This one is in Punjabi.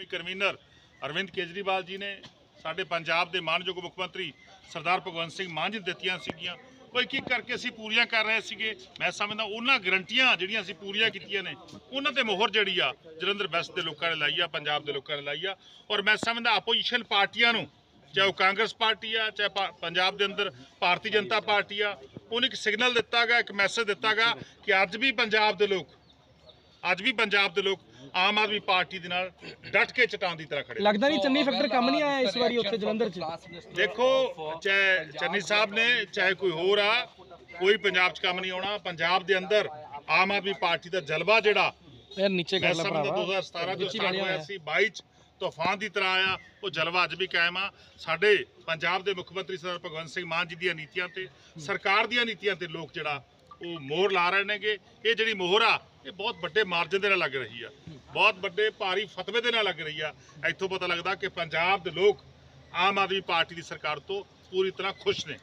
ਕੌਮੀ ਕਨਵੀਨਰ ਅਰਵਿੰਦ ਕੇਜਰੀਵਾਲ ਜੀ ਨੇ ਸਾਡੇ ਪੰਜਾਬ ਦੇ ਮਾਨਯੋਗ ਮੁੱਖ ਮੰਤਰੀ ਸਰਦਾਰ ਭਗਵੰਤ ਸਿੰਘ ਮਾਨ ਜੀ ਨੂੰ ਦਿੱਤੀਆਂ ਸੀਗੀਆਂ। ਉਹ ਇੱਕ ਇੱਕ ਕਰਕੇ ਅਸੀਂ ਪੂਰੀਆਂ ਕਰ ਰਹੇ ਸੀਗੇ? ਮੈਂ ਸਮਝਦਾ ਉਹਨਾਂ ਗਰੰਟੀਆਂ ਜਿਹੜੀਆਂ ਅਸੀਂ ਪੂਰੀਆਂ ਕੀਤੀਆਂ ਨੇ, ਉਹਨਾਂ ਤੇ ਮੋਹਰ ਜਿਹੜੀ ਆ ਜਲੰਧਰ ਵੈਸਟ ਦੇ ਲੋਕਾਂ ਨੇ ਲਾਈ ਆ, ਪੰਜਾਬ ਦੇ ਲੋਕਾਂ ਨੇ ਲਾਈ ਆ। ਔਰ ਮੈਂ ਸਮਝਦਾ ਆਪੋਜੀਸ਼ਨ ਪਾਰਟੀਆਂ ਨੂੰ, ਚਾਹੇ ਉਹ ਕਾਂਗਰਸ ਪਾਰਟੀ ਆ, ਚਾਹੇ ਪਾ- ਪੰਜਾਬ ਦੇ ਅੰਦਰ ਭਾਰਤੀ ਜਨਤਾ ਪਾਰਟੀ ਆ, ਉਹਨੇ ਇੱਕ ਸਿਗਨਲ ਦਿੱਤਾ ਗਿਆ, ਇੱਕ ਮੈਸੇਜ ਦਿੱਤਾ ਗਿਆ ਕਿ ਅੱਜ ਵੀ ਪੰਜਾਬ ਦੇ ਲੋਕ, ਅੱਜ ਵੀ ਪੰਜਾਬ ਦੇ ਲੋਕ ਆਮ ਆਦਮੀ ਪਾਰਟੀ ਦੇ ਨਾਲ ਡਟ ਕੇ ਚਟਾਨ ਦੀ ਤਰ੍ਹਾਂ ਖੜੇ। ਲੱਗਦਾ ਨਹੀਂ ਚੰਨੀ ਫੈਕਟਰ ਕੰਮ ਨਹੀਂ ਆਇਆ ਇਸ ਵਾਰੀ ਉੱਥੇ ਜਲੰਧਰ 'ਚ ਦੇਖੋ ਚਾਹੇ ਚੰਨੀ ਸਾਹਿਬ ਨੇ ਚਾਹੇ ਕੋਈ ਹੋਰ ਆ ਕੋਈ ਪੰਜਾਬ 'ਚ ਕੰਮ ਨਹੀਂ ਆਉਣਾ ਪੰਜਾਬ ਦੇ ਅੰਦਰ ਆਮ ਆਦਮੀ ਪਾਰਟੀ ਦਾ ਜਲਵਾ ਜਿਹੜਾ ਯਾਰ ਨੀਚੇ ਕਰ ਲੈ ਭਰਾਵਾ 2017 ਜੋ ਵਿੱਚ ਹੀ ਸਟਾਰਟ ਹੋਇਆ। ਸੀ 22 ਚ ਤੂਫਾਨ ਦੀ ਤਰ੍ਹਾਂ ਆਇਆ ਉਹ ਜਲਵਾ ਅੱਜ ਵੀ ਕਾਇਮ ਆ ਸਾਡੇ ਪੰਜਾਬ ਦੇ ਮੁੱਖ ਮੰਤਰੀ ਸਰਦਾਰ ਭਗਵੰਤ ਸਿੰਘ ਮਾਨ ਜੀ ਦੀਆਂ ਨੀਤੀਆਂ ਤੇ ਸਰਕਾਰ ਦੀਆਂ ਨੀਤੀਆਂ ਤੇ ਲੋਕ ਜਿਹੜਾ ਉਹ ਮੋਹਰ ਲਾ ਰਹੇ ਨੇਗੇ। ਇਹ ਜਿਹੜੀ ਮੋਹਰ ਆ, ਇਹ ਬਹੁਤ ਵੱਡੇ ਮਾਰਜਨ ਦੇ ਨਾਲ ਲੱਗ ਰਹੀ ਆ। ਬਹੁਤ ਵੱਡੇ ਭਾਰੀ ਫਤਵੇ ਦੇ ਨਾਲ ਲੱਗ ਰਹੀ ਆ। ਇੱਥੋਂ ਪਤਾ ਲੱਗਦਾ ਕਿ ਪੰਜਾਬ ਦੇ ਲੋਕ ਆਮ ਆਦਮੀ ਪਾਰਟੀ ਦੀ ਸਰਕਾਰ ਤੋਂ ਪੂਰੀ ਤਰ੍ਹਾਂ ਖੁਸ਼ ਨੇ।